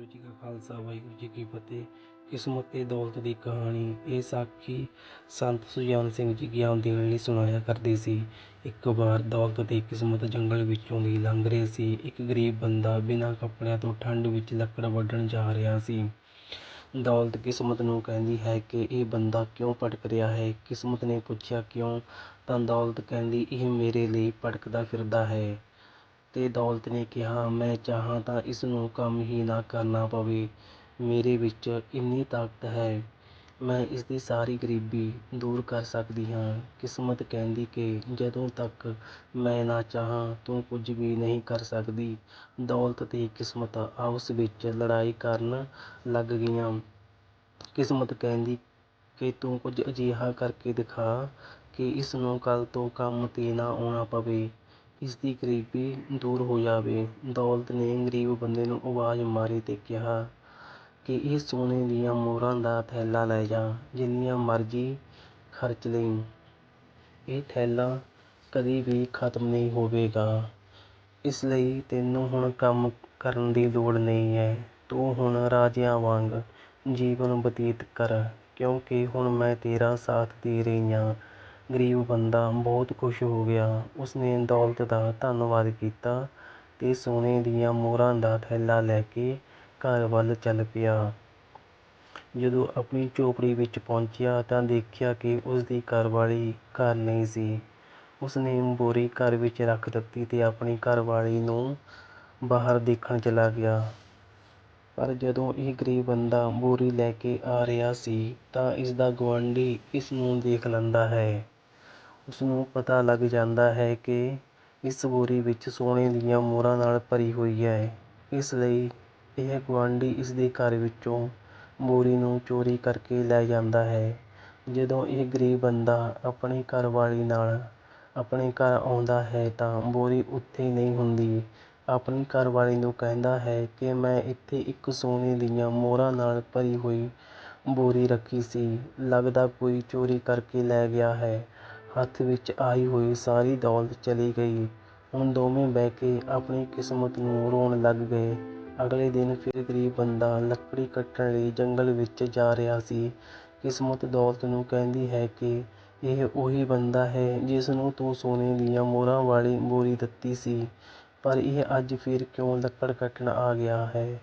ਵਾਹਿਗੁਰੂ ਜੀ ਕਾ ਖਾਲਸਾ, ਵਾਹਿਗੁਰੂ ਜੀ ਕੀ ਫਤਿਹ। ਕਿਸਮਤ ਤੇ ਦੌਲਤ ਦੀ ਕਹਾਣੀ, ਇਹ ਸਾਖੀ ਸੰਤ ਸੁਜਾਨ ਸਿੰਘ ਜੀ ਗਿਆਨ ਦੇਣ ਲਈ ਸੁਣਾਇਆ ਕਰਦੇ ਸੀ। ਇੱਕ ਵਾਰ ਦੌਲਤ ਤੇ ਕਿਸਮਤ ਜੰਗਲ ਵਿੱਚੋਂ ਦੀ ਲੰਘ ਰਹੇ ਸੀ। ਇੱਕ ਗਰੀਬ ਬੰਦਾ ਬਿਨਾਂ ਕੱਪੜਿਆਂ ਤੋਂ ਠੰਡ ਵਿੱਚ ਲੱਕੜ ਵੱਢਣ ਜਾ ਰਿਹਾ ਸੀ। ਦੌਲਤ ਕਿਸਮਤ ਨੂੰ ਕਹਿੰਦੀ ਹੈ ਕਿ ਇਹ ਬੰਦਾ ਕਿਉਂ ਭਟਕ ਰਿਹਾ ਹੈ? ਕਿਸਮਤ ਨੇ ਪੁੱਛਿਆ, ਕਿਉਂ? ਤਾਂ ਦੌਲਤ ਕਹਿੰਦੀ, ਇਹ ਮੇਰੇ ਲਈ ਭਟਕਦਾ ਫਿਰਦਾ ਹੈ। ਅਤੇ ਦੌਲਤ ਨੇ ਕਿਹਾ, ਮੈਂ ਚਾਹਾਂ ਤਾਂ ਇਸ ਨੂੰ ਕੰਮ ਹੀ ਨਾ ਕਰਨਾ ਪਵੇ। ਮੇਰੇ ਵਿੱਚ ਇੰਨੀ ਤਾਕਤ ਹੈ। ਮੈਂ ਇਸ ਦੀ ਸਾਰੀ ਗਰੀਬੀ ਦੂਰ ਕਰ ਸਕਦੀ ਹਾਂ। ਕਿਸਮਤ ਕਹਿੰਦੀ ਕਿ ਜਦੋਂ ਤੱਕ ਮੈਂ ਨਾ ਚਾਹਾਂ, ਤੂੰ ਕੁਝ ਵੀ ਨਹੀਂ ਕਰ ਸਕਦੀ। ਦੌਲਤ ਅਤੇ ਕਿਸਮਤ ਆਪਸ ਵਿੱਚ ਲੜਾਈ ਕਰਨ ਲੱਗ ਗਈਆਂ। ਕਿਸਮਤ ਕਹਿੰਦੀ ਕਿ ਤੂੰ ਕੁਝ ਅਜਿਹਾ ਕਰਕੇ ਦਿਖਾ ਕਿ ਇਸ ਨੂੰ ਕੱਲ ਤੋਂ ਕੰਮ ਤੇ ਨਾ ਆਉਣਾ ਪਵੇ। ਇਸ ਦੀ ਗਰੀਬੀ ਦੂਰ ਹੋ ਜਾਵੇ। ਦੌਲਤ ਨੇ ਗਰੀਬ ਬੰਦੇ ਨੂੰ ਆਵਾਜ਼ ਮਾਰੀ ਤੇ ਕਿਹਾ ਕਿ ਇਹ ਸੋਨੇ ਦੀਆਂ ਮੋਹਰਾਂ ਦਾ ਥੈਲਾ ਲੈ ਜਾ, ਜਿੰਨੀਆਂ ਮਰਜ਼ੀ ਖਰਚ ਲਈ। ਇਹ ਥੈਲਾ ਕਦੀ ਵੀ ਖਤਮ ਨਹੀਂ ਹੋਵੇਗਾ। ਇਸ ਲਈ ਤੈਨੂੰ ਹੁਣ ਕੰਮ ਕਰਨ ਦੀ ਲੋੜ ਨਹੀਂ ਹੈ। ਤੂੰ ਹੁਣ ਰਾਜਿਆਂ ਵਾਂਗ ਜੀਵਨ ਬਤੀਤ ਕਰ, ਕਿਉਂਕਿ ਹੁਣ ਮੈਂ ਤੇਰਾ ਸਾਥ ਦੇ ਰਹੀ ਹਾਂ। ਗਰੀਬ ਬੰਦਾ ਬਹੁਤ ਖੁਸ਼ ਹੋ ਗਿਆ। ਉਸਨੇ ਦੌਲਤ ਦਾ ਧੰਨਵਾਦ ਕੀਤਾ ਅਤੇ ਸੋਨੇ ਦੀਆਂ ਮੋਹਰਾਂ ਦਾ ਥੈਲਾ ਲੈ ਕੇ ਘਰ ਵੱਲ ਚੱਲ ਪਿਆ। ਜਦੋਂ ਆਪਣੀ ਝੋਪੜੀ ਵਿੱਚ ਪਹੁੰਚਿਆ ਤਾਂ ਦੇਖਿਆ ਕਿ ਉਸਦੀ ਘਰਵਾਲੀ ਘਰ ਨਹੀਂ ਸੀ। ਉਸਨੇ ਬੋਰੀ ਘਰ ਵਿੱਚ ਰੱਖ ਦਿੱਤੀ ਅਤੇ ਆਪਣੀ ਘਰਵਾਲੀ ਨੂੰ ਬਾਹਰ ਦੇਖਣ ਚਲਾ ਗਿਆ। ਪਰ ਜਦੋਂ ਇਹ ਗਰੀਬ ਬੰਦਾ ਬੋਰੀ ਲੈ ਕੇ ਆ ਰਿਹਾ ਸੀ ਤਾਂ ਇਸਦਾ ਗੁਆਂਢੀ ਇਸ ਨੂੰ ਦੇਖ ਲੈਂਦਾ ਹੈ। ਉਸਨੂੰ ਪਤਾ ਲੱਗ ਜਾਂਦਾ ਹੈ ਕਿ ਇਸ ਬੋਰੀ ਵਿੱਚ ਸੋਨੇ ਦੀਆਂ ਮੋਹਰਾਂ ਨਾਲ ਭਰੀ ਹੋਈ ਹੈ। ਇਸ ਲਈ ਇਹ ਗੁਆਂਢੀ ਇਸਦੇ ਘਰ ਵਿੱਚੋਂ ਬੋਰੀ ਨੂੰ ਚੋਰੀ ਕਰਕੇ ਲੈ ਜਾਂਦਾ ਹੈ। ਜਦੋਂ ਇਹ ਗਰੀਬ ਬੰਦਾ ਆਪਣੀ ਘਰਵਾਲੀ ਨਾਲ ਆਪਣੇ ਘਰ ਆਉਂਦਾ ਹੈ ਤਾਂ ਬੋਰੀ ਉੱਥੇ ਨਹੀਂ ਹੁੰਦੀ। ਆਪਣੀ ਘਰਵਾਲੀ ਨੂੰ ਕਹਿੰਦਾ ਹੈ ਕਿ ਮੈਂ ਇੱਥੇ ਇੱਕ ਸੋਨੇ ਦੀਆਂ ਮੋਹਰਾਂ ਨਾਲ ਭਰੀ ਹੋਈ ਬੋਰੀ ਰੱਖੀ ਸੀ। ਲੱਗਦਾ ਕੋਈ ਚੋਰੀ ਕਰਕੇ ਲੈ ਗਿਆ ਹੈ। ਹੱਥ ਵਿੱਚ ਆਈ ਹੋਈ ਸਾਰੀ ਦੌਲਤ ਚਲੀ ਗਈ। ਹੁਣ ਦੋਵੇਂ ਬਹਿ ਕੇ ਆਪਣੀ ਕਿਸਮਤ ਨੂੰ ਰੋਣ ਲੱਗ ਗਏ। ਅਗਲੇ ਦਿਨ ਫਿਰ ਗਰੀਬ ਬੰਦਾ ਲੱਕੜੀ ਕੱਟਣ ਲਈ ਜੰਗਲ ਵਿੱਚ ਜਾ ਰਿਹਾ ਸੀ। ਕਿਸਮਤ ਦੌਲਤ ਨੂੰ ਕਹਿੰਦੀ ਹੈ ਕਿ ਇਹ ਉਹੀ ਬੰਦਾ ਹੈ ਜਿਸ ਨੂੰ ਤੂੰ ਸੋਨੇ ਦੀਆਂ ਮੋਹਰਾਂ ਵਾਲੀ ਬੋਰੀ ਦਿੱਤੀ ਸੀ। ਪਰ ਇਹ ਅੱਜ ਫਿਰ ਕਿਉਂ ਲੱਕੜ ਕੱਟਣ ਆ ਗਿਆ ਹੈ?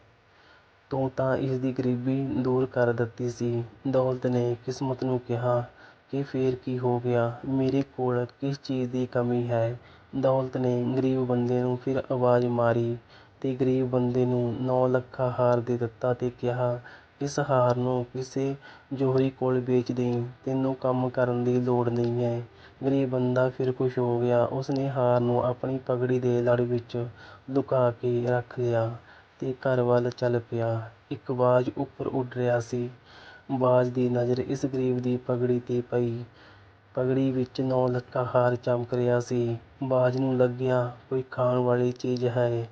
ਤੂੰ ਤਾਂ ਇਸ ਦੀ ਗਰੀਬੀ ਦੂਰ ਕਰ ਦਿੱਤੀ ਸੀ। ਦੌਲਤ ਨੇ ਕਿਸਮਤ ਨੂੰ ਕਿਹਾ ਕਿ ਫਿਰ ਕੀ ਹੋ ਗਿਆ? ਮੇਰੇ ਕੋਲ ਕਿਸ ਚੀਜ਼ ਦੀ ਕਮੀ ਹੈ? ਦੌਲਤ ਨੇ ਗਰੀਬ ਬੰਦੇ ਨੂੰ ਫਿਰ ਆਵਾਜ਼ ਮਾਰੀ ਤੇ ਗਰੀਬ ਬੰਦੇ ਨੂੰ ਨੌ ਲੱਖਾ ਹਾਰ ਦੇ ਦਿੱਤਾ ਅਤੇ ਕਿਹਾ, ਇਸ ਹਾਰ ਨੂੰ ਕਿਸੇ ਜੋਹਰੀ ਕੋਲ ਵੇਚ ਦੇਈਂ, ਤੈਨੂੰ ਕੰਮ ਕਰਨ ਦੀ ਲੋੜ ਨਹੀਂ ਹੈ। ਗਰੀਬ ਬੰਦਾ ਫਿਰ ਖੁਸ਼ ਹੋ ਗਿਆ। ਉਸਨੇ ਹਾਰ ਨੂੰ ਆਪਣੀ ਪਗੜੀ ਦੇ ਲੜ ਵਿੱਚ ਲੁਕਾ ਕੇ ਰੱਖ ਲਿਆ ਅਤੇ ਘਰ ਵੱਲ ਚੱਲ ਪਿਆ। ਇੱਕ ਬਾਜ਼ ਉੱਪਰ ਉੱਡ ਰਿਹਾ ਸੀ। ਬਾਜ਼ ਦੀ ਨਜ਼ਰ ਇਸ ਗਰੀਬ ਦੀ ਪਗੜੀ ਤੇ ਪਈ। ਪਗੜੀ ਵਿੱਚ ਨੌ ਲੱਖਾ ਹਾਰ ਚਮਕ ਰਿਹਾ ਸੀ। ਬਾਜ਼ ਨੂੰ ਲੱਗਿਆ ਕੋਈ ਖਾਣ ਵਾਲੀ ਚੀਜ਼ ਹੈ।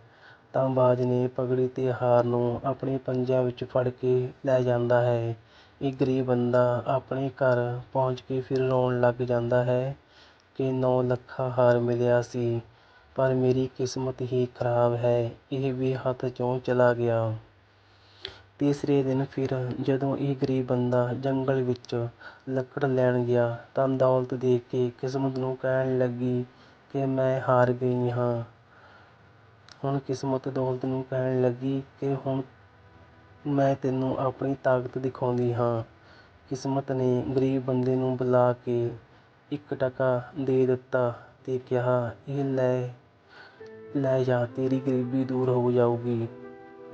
ਤਾਂ ਬਾਜ਼ ਨੇ ਪਗੜੀ ਅਤੇ ਹਾਰ ਨੂੰ ਆਪਣੇ ਪੰਜਿਆਂ ਵਿੱਚ ਫੜ ਕੇ ਲੈ ਜਾਂਦਾ ਹੈ। ਇਹ ਗਰੀਬ ਬੰਦਾ ਆਪਣੇ ਘਰ ਪਹੁੰਚ ਕੇ ਫਿਰ ਰੋਣ ਲੱਗ ਜਾਂਦਾ ਹੈ ਕਿ ਨੌ ਲੱਖਾ ਹਾਰ ਮਿਲਿਆ ਸੀ। ਪਰ ਮੇਰੀ ਕਿਸਮਤ ਹੀ ਖਰਾਬ ਹੈ। ਇਹ ਵੀ ਹੱਥ 'ਚੋਂ ਚਲਾ ਗਿਆ। ਤੀਸਰੇ ਦਿਨ ਫਿਰ ਜਦੋਂ ਇਹ ਗਰੀਬ ਬੰਦਾ ਜੰਗਲ ਵਿੱਚ ਲੱਕੜ ਲੈਣ ਗਿਆ ਤਾਂ ਦੌਲਤ ਦੇਖ ਕੇ ਕਿਸਮਤ ਨੂੰ ਕਹਿਣ ਲੱਗੀ ਕਿ ਮੈਂ ਹਾਰ ਗਈ ਹਾਂ। ਹੁਣ ਕਿਸਮਤ ਦੌਲਤ ਨੂੰ ਕਹਿਣ ਲੱਗੀ ਕਿ ਹੁਣ ਮੈਂ ਤੈਨੂੰ ਆਪਣੀ ਤਾਕਤ ਦਿਖਾਉਂਦੀ ਹਾਂ। ਕਿਸਮਤ ਨੇ ਗਰੀਬ ਬੰਦੇ ਨੂੰ ਬੁਲਾ ਕੇ ਇੱਕ ਟਕਾ ਦੇ ਦਿੱਤਾ ਅਤੇ ਕਿਹਾ, ਇਹ ਲੈ ਲੈ ਜਾ, ਤੇਰੀ ਗਰੀਬੀ ਦੂਰ ਹੋ ਜਾਊਗੀ।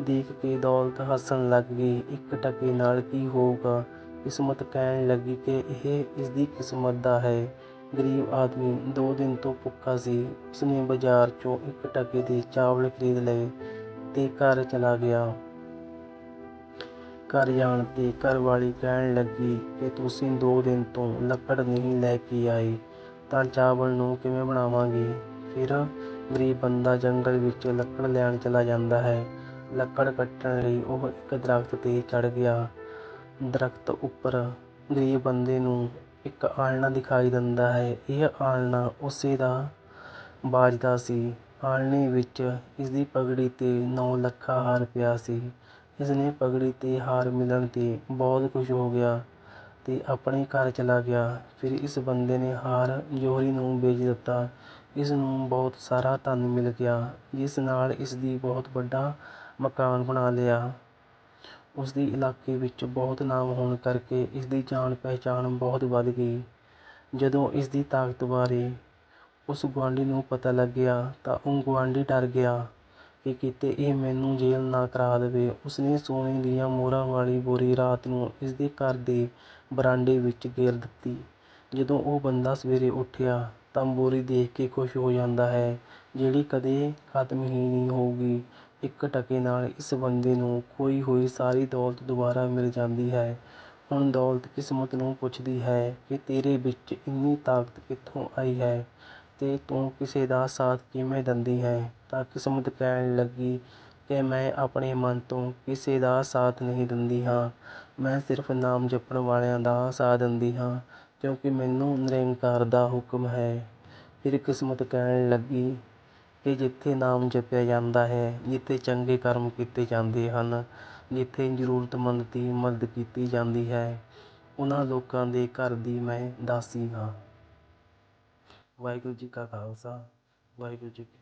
ਦੇਖ ਕੇ ਦੌਲਤ ਹੱਸਣ ਲੱਗ ਗਈ। ਇੱਕ ਟਕੇ ਨਾਲ ਕੀ ਹੋਊਗਾ? ਕਿਸਮਤ ਕਹਿਣ ਲੱਗੀ ਕਿ ਇਹ ਇਸਦੀ ਕਿਸਮਤ ਦਾ ਹੈ। ਗਰੀਬ ਆਦਮੀ ਦੋ ਦਿਨ ਤੋਂ ਭੁੱਖਾ ਸੀ। ਉਸਨੇ ਬਾਜ਼ਾਰ 'ਚੋਂ ਇੱਕ ਟਕੇ ਦੇ ਚਾਵਲ ਖਰੀਦ ਲਏ ਤੇ ਘਰ ਚਲਾ ਗਿਆ। ਘਰ ਜਾਣ ਤੇ ਘਰਵਾਲੀ ਕਹਿਣ ਲੱਗੀ ਕਿ ਤੁਸੀਂ ਦੋ ਦਿਨ ਤੋਂ ਲੱਕੜ ਨਹੀਂ ਲੈ ਕੇ ਆਏ। ਤਾਂ ਚਾਵਲ ਨੂੰ ਕਿਵੇਂ ਬਣਾਵਾਂਗੇ? ਫਿਰ ਗਰੀਬ ਬੰਦਾ ਜੰਗਲ ਵਿੱਚ ਲੱਕੜ ਲੈਣ ਚਲਾ ਜਾਂਦਾ ਹੈ। ਲੱਕੜ ਕੱਟਣ ਲਈ ਉਹ ਇੱਕ ਦਰਖਤ ਤੇ ਚੜ੍ਹ ਗਿਆ ਦਰੱਖਤ ਉੱਪਰ ਗਰੀਬ ਬੰਦੇ ਨੂੰ ਇੱਕ ਆਲ੍ਹਣਾ ਦਿਖਾਈ ਦਿੰਦਾ ਹੈ ਇਹ ਆਲ੍ਹਣਾ ਉਸੇ ਦਾ ਬਾਜ਼ ਦਾ ਸੀ ਆਲ੍ਹਣੇ ਵਿੱਚ ਇਸਦੀ ਪਗੜੀ ਤੇ ਨੌ ਲੱਖਾ ਹਾਰ ਪਿਆ ਸੀ ਇਸਨੇ ਪਗੜੀ ਤੇ ਹਾਰ ਮਿਲਣ 'ਤੇ ਬਹੁਤ ਖੁਸ਼ ਹੋ ਗਿਆ ਤੇ ਆਪਣੇ ਘਰ ਚਲਾ ਗਿਆ। ਫਿਰ ਇਸ ਬੰਦੇ ਨੇ ਹਾਰ ਜੌਹਰੀ ਨੂੰ ਵੇਚ ਦਿੱਤਾ। ਇਸ ਨੂੰ ਬਹੁਤ ਸਾਰਾ ਧਨ ਮਿਲ ਗਿਆ, ਜਿਸ ਨਾਲ ਇਸਦੀ ਬਹੁਤ ਵੱਡਾ ਮਕਾਨ ਬਣਾ ਲਿਆ। ਉਸਦੀ ਇਲਾਕੇ ਵਿੱਚ ਬਹੁਤ ਨਾਮ ਹੋਣ ਕਰਕੇ ਇਸਦੀ ਜਾਣ ਪਹਿਚਾਣ ਬਹੁਤ ਵੱਧ ਗਈ। ਜਦੋਂ ਇਸਦੀ ਤਾਕਤ ਬਾਰੇ ਉਸ ਗੁਆਂਢੀ ਨੂੰ ਪਤਾ ਲੱਗਿਆ ਤਾਂ ਉਹ ਗੁਆਂਢੀ ਡਰ ਗਿਆ ਕਿ ਕਿਤੇ ਇਹ ਮੈਨੂੰ ਜੇਲ੍ਹ ਨਾ ਕਰਾ ਦਵੇ। ਉਸਨੇ ਸੋਨੇ ਦੀਆਂ ਮੋਹਰਾਂ ਵਾਲੀ ਬੋਰੀ ਰਾਤ ਨੂੰ ਇਸਦੇ ਘਰ ਦੇ ਬਰਾਂਡੇ ਵਿੱਚ ਗੇਰ ਦਿੱਤੀ। ਜਦੋਂ ਉਹ ਬੰਦਾ ਸਵੇਰੇ ਉੱਠਿਆ ਤਾਂ ਬੋਰੀ ਦੇਖ ਕੇ ਖੁਸ਼ ਹੋ ਜਾਂਦਾ ਹੈ, ਜਿਹੜੀ ਕਦੇ ਖਤਮ ਹੀ ਨਹੀਂ ਹੋਊਗੀ। ਇੱਕ ਟਕੇ ਨਾਲ ਇਸ ਬੰਦੇ ਨੂੰ ਖੋਈ ਹੋਈ ਸਾਰੀ ਦੌਲਤ ਦੁਬਾਰਾ ਮਿਲ ਜਾਂਦੀ ਹੈ। ਹੁਣ ਦੌਲਤ ਕਿਸਮਤ ਨੂੰ ਪੁੱਛਦੀ ਹੈ ਕਿ ਤੇਰੇ ਵਿੱਚ ਇੰਨੀ ਤਾਕਤ ਕਿੱਥੋਂ ਆਈ ਹੈ ਤੇ ਤੂੰ ਕਿਸੇ ਦਾ ਸਾਥ ਕਿਵੇਂ ਦਿੰਦੀ ਹੈ ਤਾਂ ਕਿਸਮਤ ਕਹਿਣ ਲੱਗੀ ਕਿ ਮੈਂ ਆਪਣੇ ਮਨ ਤੋਂ ਕਿਸੇ ਦਾ ਸਾਥ ਨਹੀਂ ਦਿੰਦੀ ਹਾਂ, ਮੈਂ ਸਿਰਫ਼ ਨਾਮ ਜਪਣ ਵਾਲਿਆਂ ਦਾ ਸਾਥ ਦਿੰਦੀ ਹਾਂ, ਕਿਉਂਕਿ ਮੈਨੂੰ ਨਿਰੰਕਾਰ ਦਾ ਹੁਕਮ ਹੈ। ਫਿਰ ਕਿਸਮਤ ਕਹਿਣ ਲੱਗੀ ਕਿ ਜਿੱਥੇ ਨਾਮ ਜਪਿਆ ਜਾਂਦਾ ਹੈ, ਜਿੱਥੇ ਚੰਗੇ ਕਰਮ ਕੀਤੇ ਜਾਂਦੇ ਹਨ, ਜਿੱਥੇ ਜ਼ਰੂਰਤਮੰਦ ਦੀ ਮਦਦ ਕੀਤੀ ਜਾਂਦੀ ਹੈ, ਉਹਨਾਂ ਲੋਕਾਂ ਦੇ ਘਰ ਦੀ ਮੈਂ ਦਾਸੀ ਹਾਂ। ਵਾਹਿਗੁਰੂ ਜੀ ਕਾ ਖਾਲਸਾ ਵਾਹਿਗੁਰੂ ਜੀ ਕੀ